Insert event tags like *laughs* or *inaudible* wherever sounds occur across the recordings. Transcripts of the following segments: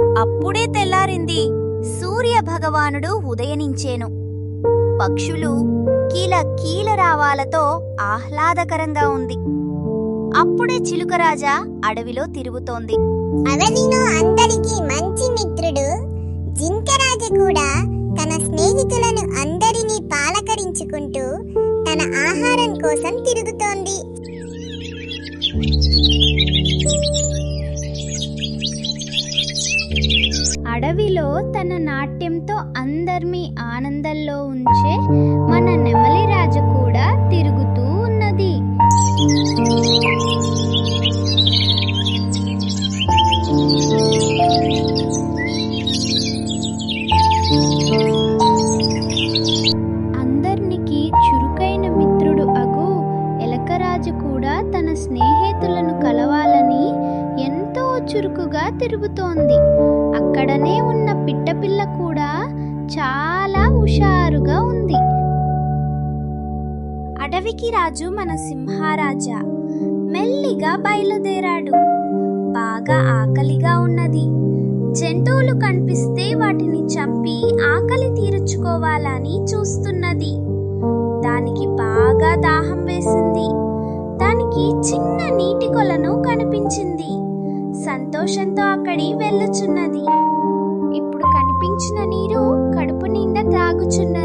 అప్పుడే తెల్లారింది. సూర్య భగవానుడు ఉదయనించేను. పక్షులు కీల కీల రావాలతో ఆహ్లాదకరంగా ఉంది. అప్పుడే చిలుకరాజా అడవిలో తిరుగుతోంది. అవనిలో అందరికీ ఆనందంలో ఉంచే మన నెమలి రాజు కూడా తిరుగుతూ ఉన్నది. అందరికి చురుకైన మిత్రుడు అగు ఎలకరాజు కూడా తన స్నేహితులను కలవాలని ఎంతో చురుకుగా తిరుగుతోంది. అక్కడనే ఉన్న పిట్టపిల్ల కూడా చాలా హుషారుగా ఉంది. అడవికి రాజు మన సింహారాజా. మెల్లిగా బయలుదేరాడు. బాగా ఆకలిగా ఉన్నది. జంతువులు కనిపిస్తే వాటిని చంపి ఆకలి తీర్చుకోవాలని చూస్తున్నది. దానికి బాగా దాహం వేసింది. దానికి చిన్న నీటి కొలను కనిపించింది. సంతోషంతో అక్కడి వెళ్ళుచున్నది. నిండా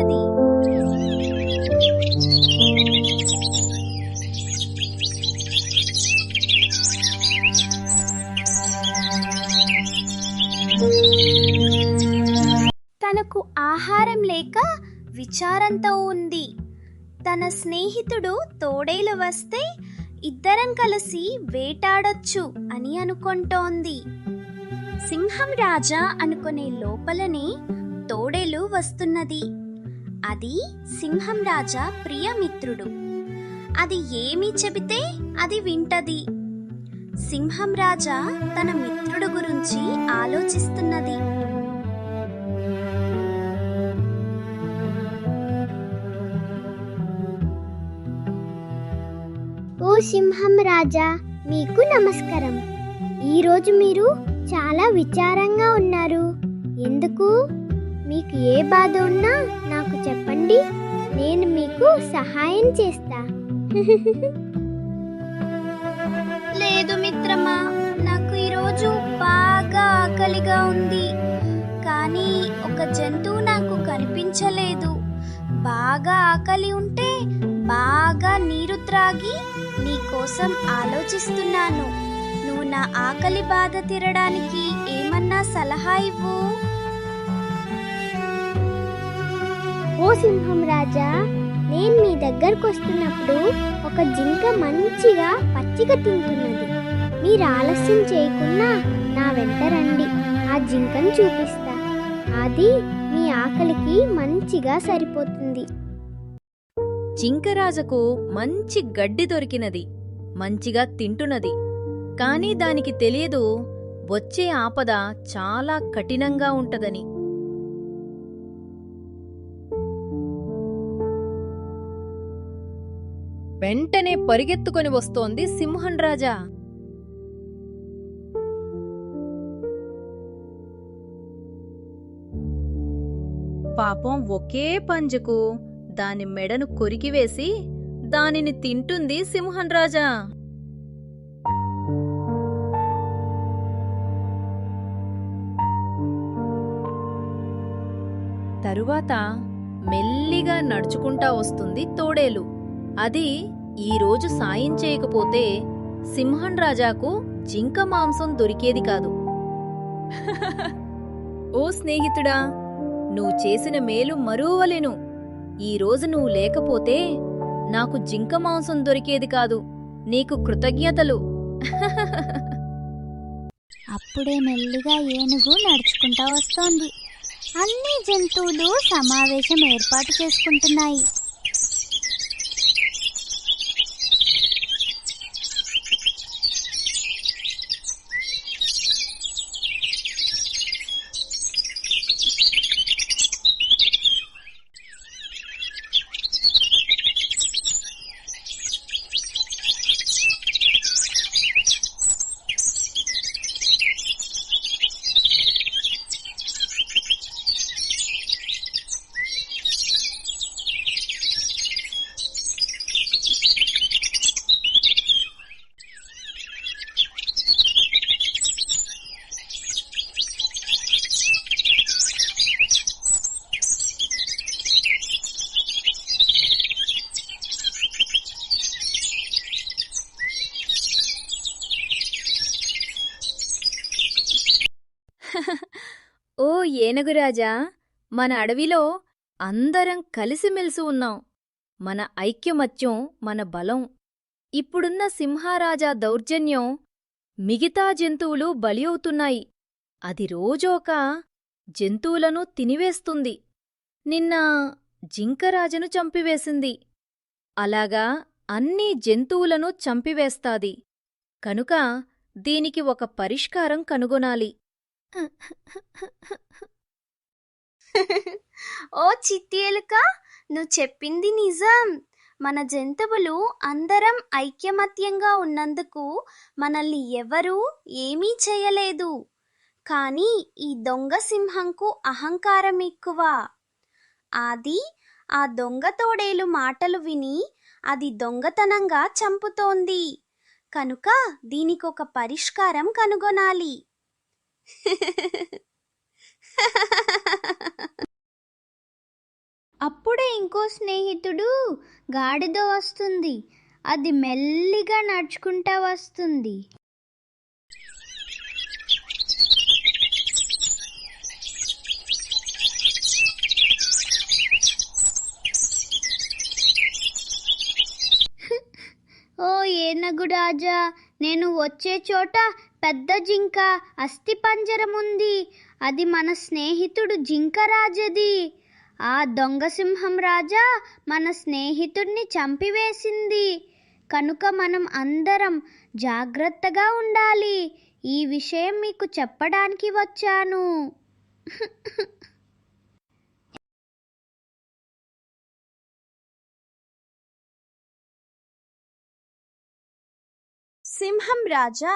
తనకు ఆహారం లేక విచారంతో ఉంది. తన స్నేహితుడు తోడేలు వస్తే ఇద్దరం కలిసి వేటాడొచ్చు అని అనుకుంటోంది. సింహం రాజా అనుకునే లోపలనే తోడేలు వస్తున్నది. అది సింహం రాజా ప్రియమిత్రుడు. అది ఏమి చెబితే అది వింటది. సింహం రాజా తన మిత్రుడు గురించి ఆలోచిస్తున్నది. ఓ సింహం రాజా మీకు నమస్కారం. ఈరోజు మీరు చాలా విచారంగా ఉన్నారు. ఎందుకు? మీకు ఏ బాధ ఉన్నా నాకు చెప్పండి. నేను మీకు సహాయం చేస్తా. *laughs* లేదు మిత్రమా నాకు ఈరోజు బాగా ఆకలిగా ఉంది. కానీ ఒక జంతువు నాకు కనిపించలేదు. బాగా ఆకలి ఉంటే బాగా నీరు త్రాగి నీ కోసం ఆలోచిస్తున్నాను. నువ్వు నా ఆకలి బాధ తీరడానికి ఏమన్నా సలహా ఇవ్వు? ఓ సింహం రాజా నేను మీ దగ్గరకు వస్తున్నప్పుడు ఒక జింక మంచిగా పచ్చిక తింటున్నది. మీరు ఆలస్యం చేయకుండా నా వెంట రండి ఆ జింకను చూపిస్తా. అది మీ ఆకలికి మంచిగా సరిపోతుంది. జింకరాజకు మంచి గడ్డి దొరికినది మంచిగా తింటున్నది. కానీ దానికి తెలియదు వచ్చే ఆపద చాలా కఠినంగా ఉంటదని. వెంటనే పరిగెత్తుకొని వస్తోంది సింహం రాజా. పాపం ఒకే పంజకు దాని మెడను కొరికివేసి దానిని తింటుంది సింహం రాజా. తరువాత మెల్లిగా నడుచుకుంటా వస్తుంది తోడేలు. అది ఈరోజు సాయం చేయకపోతే సింహం రాజాకు జింక మాంసం దొరికేది కాదు. ఓ స్నేహితుడా నువ్వు చేసిన మేలు మరువలేను. ఈరోజు నువ్వు లేకపోతే నాకు జింక మాంసం దొరికేది కాదు. నీకు కృతజ్ఞతలు. అప్పుడే మెల్లిగా ఏనుగు నడుచుకుంటా వస్తోంది. అన్ని జంతువులు సమావేశం ఏర్పాటు చేసుకుంటున్నాయి. ఏనుగురాజా మన అడవిలో అందరం కలిసిమెలిసి ఉన్నాం. మన ఐక్యమత్యం మన బలం. ఇప్పుడున్న సింహారాజా దౌర్జన్యం మిగతా జంతువులు బలి అవుతున్నాయి అది రోజోక జంతువులను తినివేస్తుంది. నిన్న జింకరాజను చంపివేసింది. అలాగా అన్ని జంతువులను చంపివేస్తాది. కనుక దీనికి ఒక పరిష్కారం కనుగొనాలి. ఓ చిట్టి ఎలుక నువ్వు చెప్పింది నిజం. మన జంతువులు అందరం ఐక్యమత్యంగా ఉన్నందుకు మనల్ని ఎవరూ ఏమీ చేయలేదు. కానీ ఈ దొంగ సింహంకు అహంకారం ఎక్కువ. అది ఆ దొంగ తోడేలు మాటలు విని అది దొంగతనంగా చంపుతోంది. కనుక దీనికొక పరిష్కారం కనుగొనాలి. *laughs* అప్పుడే ఇంకో స్నేహితుడు గాడిద వస్తుంది. అది మెల్లిగా నడుచుకుంటా వస్తుంది ఓ ఏనగు రాజా నేను వచ్చే చోట పెద్ద జింక అస్థిపంజరం ఉంది అది మన స్నేహితుడు జింక రాజది ఆ దొంగసింహం రాజా మన స్నేహితుడిని చంపివేసింది. కనుక మనం అందరం జాగ్రత్తగా ఉండాలి. ఈ విషయం మీకు చెప్పడానికి వచ్చాను. సింహం రాజా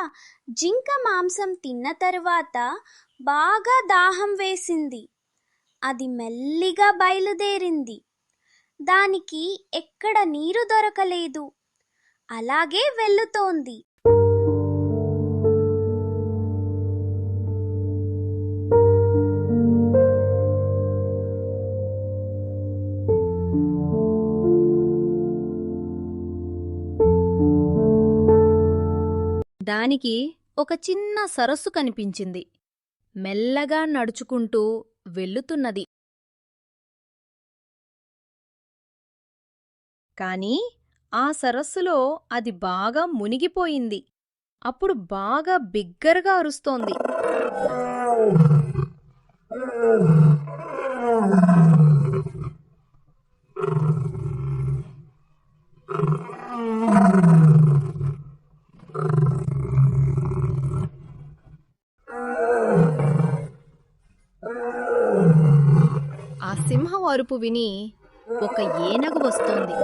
జింక మాంసం తిన్న తరువాత బాగా దాహం వేసింది. అది మెల్లిగా బయలుదేరింది. దానికి ఎక్కడ నీరు దొరకలేదు. అలాగే వెళ్ళుతోంది. దానికి ఒక చిన్న సరస్సు కనిపించింది. మెల్లగా నడుచుకుంటూ వెళ్ళుతున్నది. కాని ఆ సరస్సులో అది బాగా మునిగిపోయింది. అప్పుడు బాగా బిగ్గరగా అరుస్తోంది ఆ సింహం అరుపు విని ఒక ఏనగు వస్తోంది.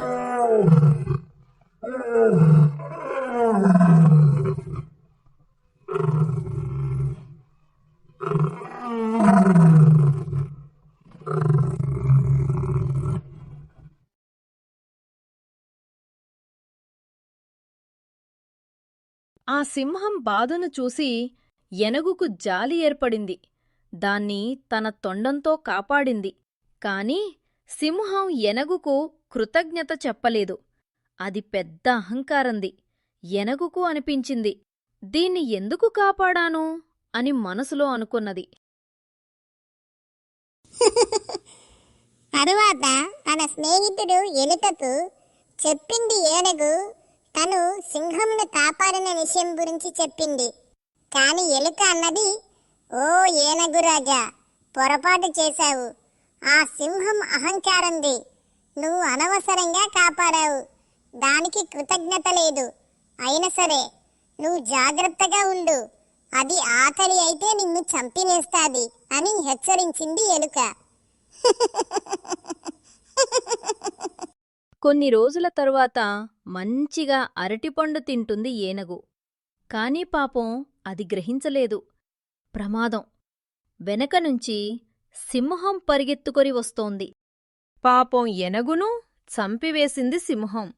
ఆ సింహం బాధను చూసి ఎనగుకు జాలి ఏర్పడింది. దాన్ని తన తొండంతో కాపాడింది. కాని సింహం ఎనగుకు కృతజ్ఞత చెప్పలేదు. అది పెద్ద అహంకారంది. ఎనగుకు అనిపించింది. దీన్ని ఎందుకు కాపాడాను? అని మనసులో అనుకున్నది. తరువాత తన స్నేహితుడు ఎలుకకు చెప్పింది ఏనుగు తను సింహంను కాపాడిన విషయం గురించి చెప్పింది. కాని ఎలుక అన్నది ఓ ఏనుగు రాజా పొరపాటు చేశావు. ఆ సింహం అహంకారంది. నువ్వు అనవసరంగా కాపాడావు. దానికి కృతజ్ఞత లేదు. అయినా సరే నువ్వు జాగ్రత్తగా ఉండు. అది ఆకలి అయితే నిన్ను చంపినేస్తాది అని హెచ్చరించింది ఎలుక. కొన్ని రోజుల తరువాత మంచిగా అరటిపండు తింటుంది ఏనగు. కాని పాపం అది గ్రహించలేదు. ప్రమాదం. వెనక నుంచి సింహం పరిగెత్తుకొని వస్తోంది. పాపం ఎనగును చంపివేసింది సింహం.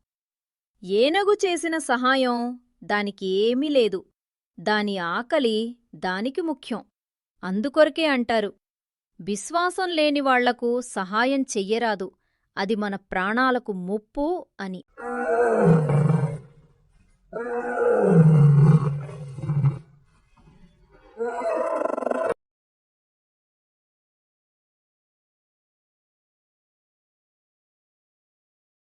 ఏనగు చేసిన సహాయం దానికి ఏమీ లేదు. దాని ఆకలి దానికి ముఖ్యం. అందుకొరకే అంటారు విశ్వాసం లేని వాళ్ళకు సహాయం చెయ్యరాదు. అది మన ప్రాణాలకు ముప్పు అని.